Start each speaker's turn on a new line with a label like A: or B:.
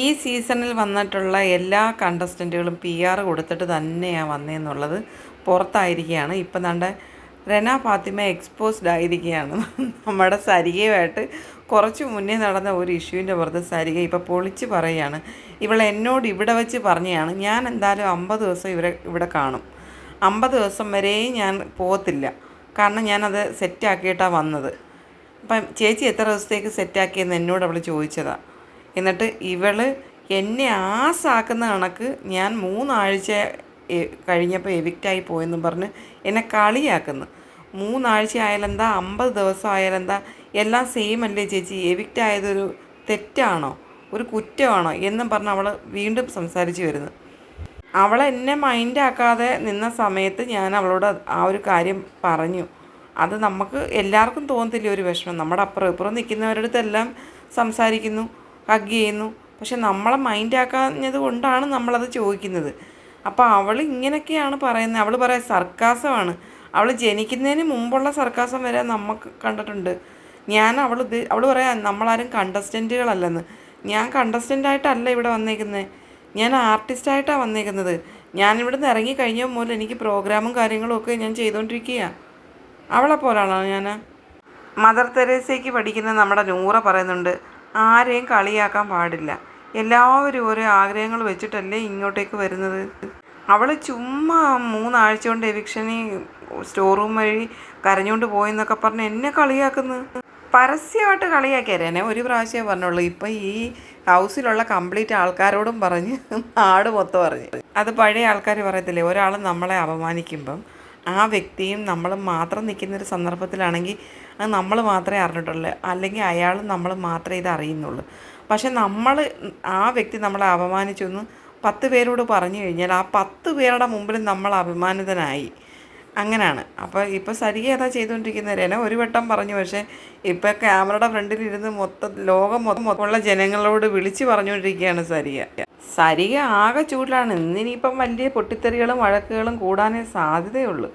A: ഈ സീസണിൽ വന്നിട്ടുള്ള എല്ലാ കണ്ടസ്റ്റന്റുകളും പി ആർ കൊടുത്തിട്ട് തന്നെയാണ് വന്നതെന്നുള്ളത് പുറത്തായിരിക്കുകയാണ്. ഇപ്പം നമ്മുടെ റെന ഫാത്തിമ എക്സ്പോസ്ഡ് ആയിരിക്കുകയാണ്. നമ്മുടെ സരികയുമായിട്ട് കുറച്ച് മുന്നേ നടന്ന ഒരു ഇഷ്യൂവിന്റെ പുറത്ത് സരിക ഇപ്പോൾ പൊളിച്ച് പറയുകയാണ്. ഇവൾ എന്നോട് ഇവിടെ വെച്ച് പറഞ്ഞതാണ് ഞാൻ എന്തായാലും അമ്പത് ദിവസം ഇവരെ ഇവിടെ കാണും. അമ്പത് ദിവസം വരെയും ഞാൻ പോകത്തില്ല. കാരണം ഞാനത് സെറ്റാക്കിയിട്ടാണ് വന്നത്. അപ്പം ചേച്ചി എത്ര ദിവസത്തേക്ക് സെറ്റാക്കിയെന്ന് എന്നോട് അവൾ ചോദിച്ചതാണ് എന്നിട്ട് ഇവൾ എന്നെ ആസാക്കുന്ന കണക്ക് ഞാൻ മൂന്നാഴ്ച കഴിഞ്ഞപ്പോൾ എവിക്റ്റായി പോയെന്നും പറഞ്ഞ് എന്നെ കളിയാക്കുന്നു. മൂന്നാഴ്ച ആയാലെന്താ? അമ്പത് ദിവസം ആയാലെന്താ? എല്ലാം സെയിം അല്ലേ ചേച്ചി? എവിക്റ്റ് ആയതൊരു തെറ്റാണോ? ഒരു കുറ്റമാണോ? എന്നും പറഞ്ഞ് അവൾ വീണ്ടും സംസാരിച്ച് വരുന്നു. അവൾ എന്നെ മൈൻഡാക്കാതെ നിന്ന സമയത്ത് ഞാൻ അവളോട് ആ ഒരു കാര്യം പറഞ്ഞു. അത് നമുക്ക് എല്ലാവർക്കും തോന്നത്തില്ല ഒരു വിഷമം? നമ്മുടെ അപ്പുറം ഇപ്പുറം നിൽക്കുന്നവരുടെ അടുത്തെല്ലാം സംസാരിക്കുന്നു. ഹഗ് ചെയ്യുന്നു. പക്ഷെ നമ്മളെ മൈൻഡാക്കാഞ്ഞത് കൊണ്ടാണ് നമ്മളത് ചോദിക്കുന്നത്. അപ്പോൾ അവൾ ഇങ്ങനെയൊക്കെയാണ് പറയുന്നത്. അവൾ പറയാം സർക്കാസമാണ്. അവൾ ജനിക്കുന്നതിന് മുമ്പുള്ള സർക്കാസം വരെ നമുക്ക് കണ്ടിട്ടുണ്ട്. ഞാൻ അവൾ അവൾ പറയാം നമ്മളാരും കണ്ടസ്റ്റന്റുകളല്ലെന്ന് ഞാൻ കണ്ടസ്റ്റന്റായിട്ടല്ല ഇവിടെ വന്നേക്കുന്നത് ഞാൻ ആർട്ടിസ്റ്റായിട്ടാണ് വന്നേക്കുന്നത്. ഞാൻ ഇവിടുന്ന് ഇറങ്ങി കഴിഞ്ഞ എനിക്ക് പ്രോഗ്രാമും കാര്യങ്ങളും ഒക്കെ ഞാൻ ചെയ്തുകൊണ്ടിരിക്കുക അവളെ പോലാണോ ഞാൻ മദർ തെരേസയ്ക്ക് പഠിക്കുന്ന നമ്മുടെ നൂറ പറയുന്നുണ്ട്. ആരെയും കളിയാക്കാൻ പാടില്ല. എല്ലാവരും ഓരോ ആഗ്രഹങ്ങൾ വെച്ചിട്ടല്ലേ ഇങ്ങോട്ടേക്ക് വരുന്നത്. അവൾ ചുമ്മാ മൂന്നാഴ്ച കൊണ്ട് എവിക്ഷനി സ്റ്റോർ റൂം വഴി കരഞ്ഞുകൊണ്ട് പോയെന്നൊക്കെ പറഞ്ഞ് എന്നെ കളിയാക്കുന്നു. പരസ്യമായിട്ട് കളിയാക്കിയാരേനെ ഒരു പ്രാവശ്യമേ പറഞ്ഞുള്ളൂ. ഇപ്പം ഈ ഹൗസിലുള്ള കംപ്ലീറ്റ് ആൾക്കാരോടും പറഞ്ഞ് നാട് മൊത്തം പറഞ്ഞു അത് പഴയ ആൾക്കാർ പറയത്തില്ലേ? ഒരാൾ നമ്മളെ അപമാനിക്കുമ്പം ആ വ്യക്തിയും നമ്മൾ മാത്രം നിൽക്കുന്ന ഒരു സന്ദർഭത്തിലാണെങ്കിൽ അത് നമ്മൾ മാത്രമേ അറിഞ്ഞിട്ടുള്ളൂ. അല്ലെങ്കിൽ അയാളും നമ്മൾ മാത്രമേ ഇത് അറിയുന്നുള്ളൂ. പക്ഷെ നമ്മൾ ആ വ്യക്തി നമ്മളെ അപമാനിച്ചു എന്ന് പത്ത് പേരോട് പറഞ്ഞു കഴിഞ്ഞാൽ ആ പത്ത് പേരുടെ മുമ്പിൽ നമ്മൾ അഭിമാനിതനായി. അങ്ങനെയാണ്. അപ്പോൾ ഇപ്പോൾ സരിക അതാ ചെയ്തുകൊണ്ടിരിക്കുന്നത്? രന ഒരു വട്ടം പറഞ്ഞു. പക്ഷേ ഇപ്പോൾ ക്യാമറയുടെ ഫ്രണ്ടിലിരുന്ന് മൊത്തം ലോകം മൊത്തം ഉള്ള ജനങ്ങളോട് വിളിച്ച് പറഞ്ഞുകൊണ്ടിരിക്കുകയാണ് സരിക. സരിക ആകെ ചൂടിലാണ്. ഇന്നിനിയിപ്പം വലിയ പൊട്ടിത്തെറികളും വഴക്കുകളും കൂടാനേ സാധ്യതയുള്ളൂ.